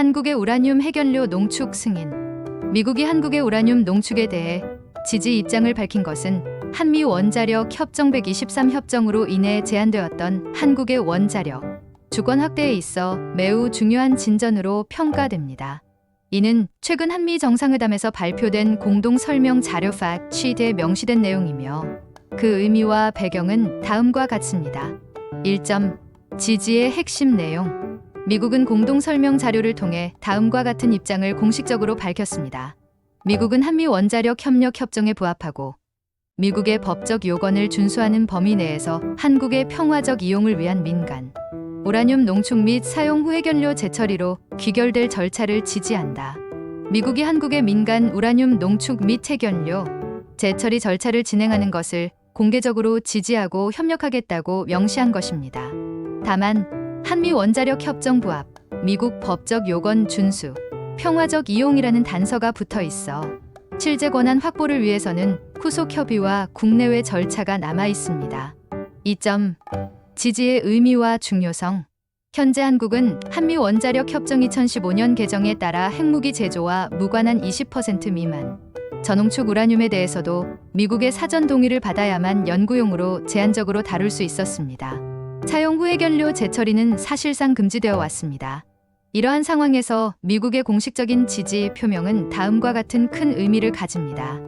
한국의 우라늄 해결료 농축 승인. 미국이 한국의 우라늄 농축에 대해 지지 입장을 밝힌 것은 한미 원자력 협정 123 협정으로 인해 제한되었던 한국의 원자력 주권 확대에 있어 매우 중요한 진전으로 평가됩니다. 이는 최근 한미 정상회담에서 발표된 공동 설명 자료 팩 시트에 명시된 내용이며 그 의미와 배경은 다음과 같습니다. 1점 지지의 핵심 내용 미국은 공동 설명 자료를 통해 다음과 같은 입장을 공식적으로 밝혔습니다. 미국은 한미 원자력 협력 협정에 부합하고 미국의 법적 요건을 준수하는 범위 내에서 한국의 평화적 이용을 위한 민간 우라늄 농축 및 사용 후 해결료 재처리로 귀결될 절차를 지지한다. 미국이 한국의 민간 우라늄 농축 및 해결료 재처리 절차를 진행하는 것을 공개적으로 지지하고 협력하겠다고 명시한 것입니다. 다만 한미 원자력 협정 부합, 미국 법적 요건 준수, 평화적 이용이라는 단서가 붙어 있어 실제 권한 확보를 위해서는 후속 협의와 국내외 절차가 남아 있습니다. 2점 지지의 의미와 중요성 현재 한국은 한미 원자력 협정 2015년 개정에 따라 핵무기 제조와 무관한 20% 미만 전홍축 우라늄에 대해서도 미국의 사전 동의를 받아야만 연구용으로 제한적으로 다룰 수 있었습니다. 사용 후 해결료 재처리는 사실상 금지되어 왔습니다. 이러한 상황에서 미국의 공식적인 지지 표명은 다음과 같은 큰 의미를 가집니다.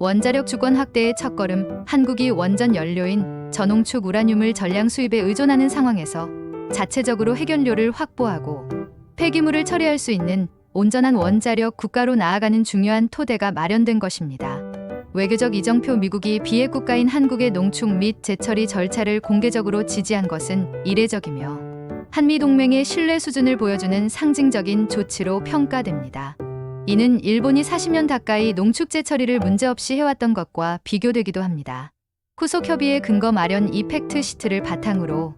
원자력 주권 확대의 첫걸음, 한국이 원전 연료인 전홍축 우라늄을 전량 수입에 의존하는 상황에서 자체적으로 해결료를 확보하고 폐기물을 처리할 수 있는 온전한 원자력 국가로 나아가는 중요한 토대가 마련된 것입니다. 외교적 이정표 미국이 비핵 국가인 한국의 농축 및 재처리 절차를 공개적으로 지지한 것은 이례적이며 한미 동맹의 신뢰 수준을 보여주는 상징적인 조치로 평가됩니다. 이는 일본이 40년 가까이 농축 재 처리를 문제없이 해왔던 것과 비교되기도 합니다. 후속 협의의 근거 마련 이 팩트 시트를 바탕으로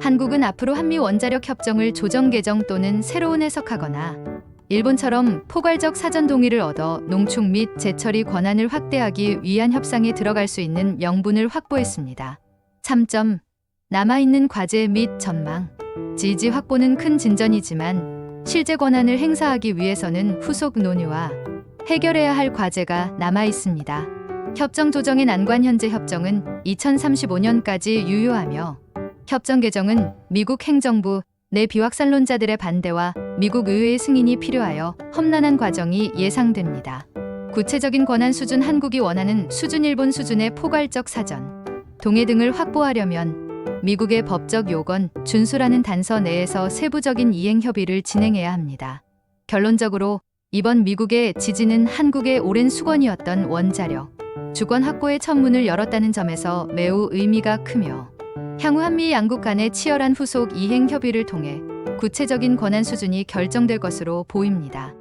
한국은 앞으로 한미 원자력 협정을 조정 개정 또는 새로운 해석하거나 일본처럼 포괄적 사전 동의를 얻어 농축 및 재처리 권한을 확대하기 위한 협상에 들어갈 수 있는 명분을 확보했습니다. 3점 남아있는 과제 및 전망 지지 확보는 큰 진전이지만 실제 권한을 행사하기 위해서는 후속 논의와 해결해야 할 과제가 남아 있습니다. 협정 조정의 난관 현재 협정은 2035년까지 유효하며 협정 개정은 미국 행정부 내 비확산론자들의 반대와 미국 의회의 승인이 필요하여 험난한 과정이 예상됩니다. 구체적인 권한 수준 한국이 원하는 수준 일본 수준의 포괄적 사전, 동해 등을 확보하려면 미국의 법적 요건 준수라는 단서 내에서 세부적인 이행 협의를 진행해야 합니다. 결론적으로 이번 미국의 지지는 한국의 오랜 수건이었던 원자력, 주권 확보의 천문을 열었다는 점에서 매우 의미가 크며 향후 한미 양국 간의 치열한 후속 이행 협의를 통해 구체적인 권한 수준이 결정될 것으로 보입니다.